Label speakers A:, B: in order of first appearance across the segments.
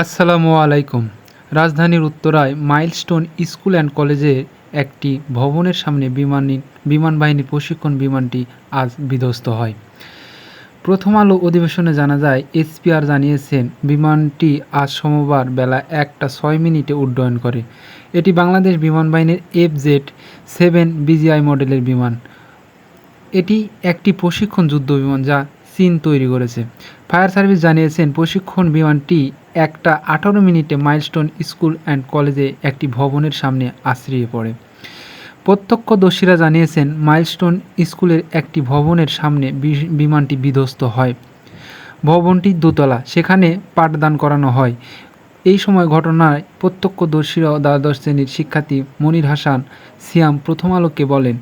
A: আসসালামু আলাইকুম। রাজধানীর উত্তরায় মাইলস্টোন স্কুল অ্যান্ড কলেজের একটি ভবনের সামনে বিমানী বিমান বাহিনীর প্রশিক্ষণ বিমানটি আজ বিধ্বস্ত হয়। প্রথম আলো অধিবেশনে জানা যায়, এসপিআর জানিয়েছেন, বিমানটি আজ সোমবার বেলা একটা ছয় মিনিটে উড্ডয়ন করে। এটি বাংলাদেশ বিমান বাহিনীর এফ জেড সেভেন বিজিআই মডেলের বিমান। এটি একটি প্রশিক্ষণ যুদ্ধ বিমান যা চীন তৈরি করেছে। ফায়ার সার্ভিস জানিয়েছেন, প্রশিক্ষণ বিমানটি একটা আঠারো মিনিটে মাইলস্টোন স্কুল অ্যান্ড কলেজে একটি ভবনের সামনে আশ্রিয়ে পড়ে। প্রত্যক্ষদর্শীরা জানিয়েছেন, মাইলস্টোন স্কুলের একটি ভবনের সামনে বিমানটি বিধ্বস্ত হয়। ভবনটি দোতলা, সেখানে পাঠদান করানো হয়। এই সময় ঘটনায় প্রত্যক্ষদর্শীরা দ্বাদশ শ্রেণির শিক্ষার্থী মনির হাসান সিয়াম প্রথম আলোকে বলেন,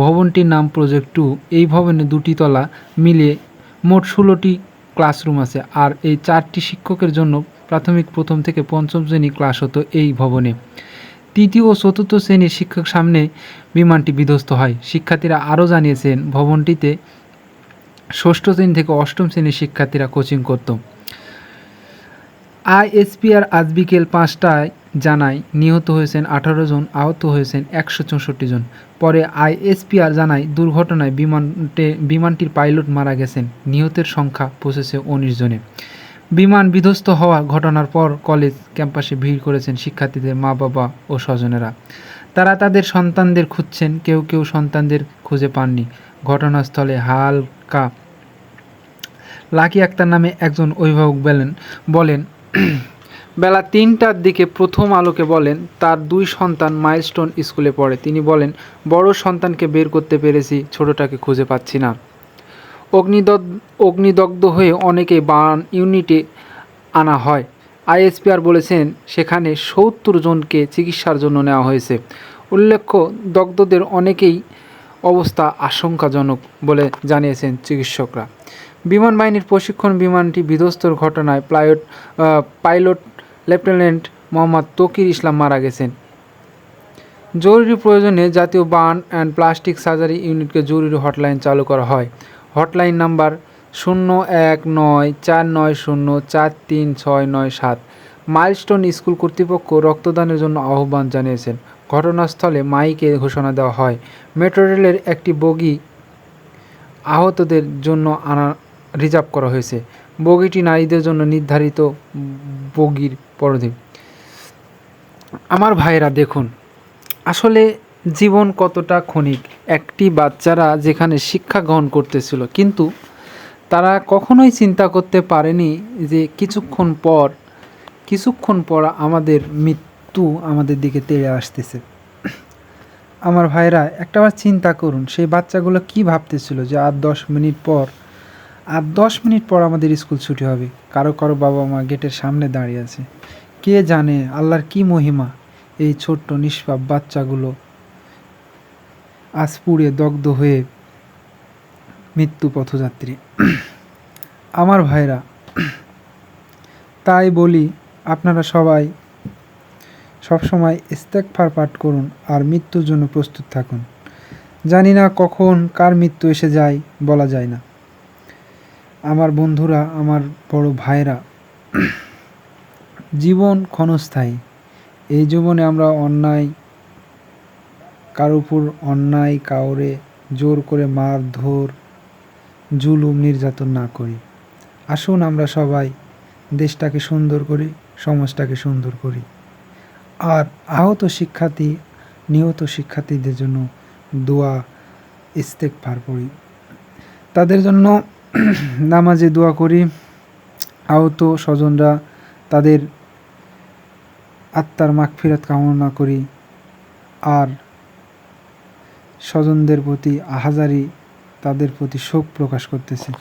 A: ভবনটির নাম প্রজেক্ট টু, এই ভবনে দুটি তলা মিলিয়ে মোট ষোলোটি ক্লাসরুম আছে আর এই চারটি শিক্ষকের জন্য প্রাথমিক প্রথম থেকে পঞ্চম শ্রেণি ক্লাস হতো এই ভবনে। তৃতীয় ও চতুর্থ শ্রেণির শিক্ষক সামনে বিমানটি বিধ্বস্ত হয়। শিক্ষার্থীরা আরও জানিয়েছেন, ভবনটিতে ষষ্ঠ শ্রেণি থেকে অষ্টম শ্রেণির শিক্ষার্থীরা কোচিং করত। আইএসপিআর আজ বিকেল পাঁচটায় জানায়, নিহত হয়েছেন আঠারো জন, আহত হয়েছেন একশো চৌষট্টি জন। পরে আইএসপিআর জানায়, দুর্ঘটনায় বিমানটে, বিমানটির পাইলট মারা গেছেন। নিহতের সংখ্যা পৌঁছেছে উনিশ জনে। বিমান বিধ্বস্ত হওয়া ঘটনার পর কলেজ ক্যাম্পাসে ভিড় করেছেন শিক্ষার্থীদের মা বাবা ও স্বজনেরা। তারা তাদের সন্তানদের খুঁজছেন, কেউ কেউ সন্তানদের খুঁজে পাননি। ঘটনাস্থলে হালকা লাকি আক্তার নামে একজন অভিভাবক বলেন বলেন বেলা তিনটার দিকে প্রথম আলোকে বলেন, তার দুই সন্তান মাইলস্টোন স্কুলে পড়ে। তিনি বলেন, বড় সন্তানকে বের করতে পেরেছি, ছোটটাকে খুঁজে পাচ্ছি না। অগ্নিদগ্ধ অগ্নিদগ্ধ হয়ে অনেকেই বান ইউনিটে আনা হয়। আইএসপিআর বলেছেন, সেখানে সত্তর জনকে চিকিৎসার জন্য নেওয়া হয়েছে। উল্লেখ্য, দগ্ধদের অনেকেই অবস্থা আশঙ্কাজনক বলে জানিয়েছেন চিকিৎসকরা। বিমান বাহিনীর প্রশিক্ষণ বিমানটি বিধ্বস্তর ঘটনায় flight pilot lieutenant Mohammad Tokir Islam মারা গেছেন। জরুরি প্রয়োজনে জাতীয় বার্ন অ্যান্ড প্লাস্টিক সার্জারি ইউনিটকে জরুরি হটলাইন চালু করা হয়। হটলাইন নাম্বার শূন্য এক নয় চার নয় শূন্য চার তিন ছয় নয় সাত। মাইলস্টোন স্কুল কর্তৃপক্ষ রক্তদানের জন্য আহ্বান জানিয়েছেন। ঘটনাস্থলে মাইকে ঘোষণা দেওয়া হয়। মেট্রো রেলের একটি বগি আহতদের জন্য আনা রিজার্ভ করা হয়েছে। বগিটি নারীদের জন্য নির্ধারিত বগির পরধি। আমার ভাইরা দেখুন, আসলে জীবন কতটা ক্ষণিক। একটি বাচ্চারা যেখানে শিক্ষা গ্রহণ করতেছিল, কিন্তু তারা কখনোই চিন্তা করতে পারেনি যে কিছুক্ষণ পর কিছুক্ষণ পর আমাদের মৃত্যু আমাদের দিকে তেড়ে আসতেছে। আমার ভাইরা একটাবার চিন্তা করুন, সেই বাচ্চাগুলো কি ভাবতেছিল যে আর দশ মিনিট পর আর দশ মিনিট পর আমাদের স্কুল ছুটি হবে। কারও কারও বাবা মা গেটের সামনে দাঁড়িয়ে আছে। কে জানে আল্লাহর কি মহিমা, এই ছোট্ট নিষ্পাপ বাচ্চাগুলো আজ পুড়ে দগ্ধ হয়ে মৃত্যু পথযাত্রী। আমার ভাইরা, তাই বলি, আপনারা সবাই সবসময় ইস্তেকফার পাঠ করুন আর মৃত্যুর জন্য প্রস্তুত থাকুন। জানি না কখন কার মৃত্যু এসে যায়, বলা যায় না। আমার বন্ধুরা, আমার বড় ভাইরা জীবন ক্ষণস্থায়ী। এই জীবনে আমরা অন্যায়, কার উপর অন্যায়, কাউরে জোর করে মারধর, জুলুম, নির্যাতন না করি। আসুন আমরা সবাই দেশটাকে সুন্দর করি, সমাজটাকে সুন্দর করি। আর আহত শিক্ষার্থী, নিহত শিক্ষার্থীদের জন্য দোয়া ইস্তেকফার করি তাদের জন্য নামাজে দোয়া করি। আহত স্বজনরা তাদের আত্মার মাগফিরাত কামনা করি। আর স্বজনদের প্রতি আহাজারি তাদের প্রতি শোক প্রকাশ করতেছি।